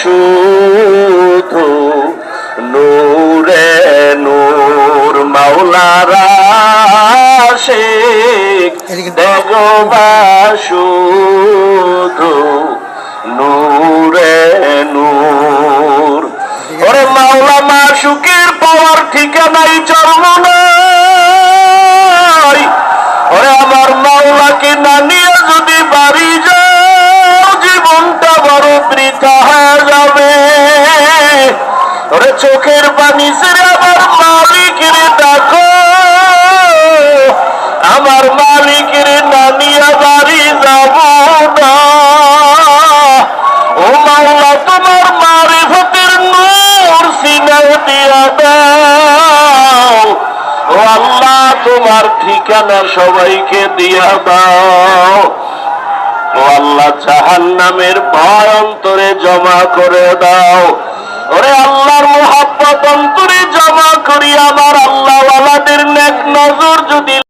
শুধু নূরে নূর মাওলারা শেখ দেখবা শুধু নূরে নূর। ওরে মাওলা মাসুকের পাওয়ার ঠিকানাই ওরে চোখের পানি ছেড়ে আমার মালিকের ডাকো। আমার মালিকের না নিয়ে বাড়ি যাব না। ও মাওলা, তোমার মারিফতের নূর সিনায় দিয়া দাও। ও আল্লাহ, তোমার ঠিকানা সবাইকে দিয়া দাও। ও আল্লাহ জাহান নামের ভয় অন্তরে জমা করে দাও। ওরে আল্লাহর মোহাব্বত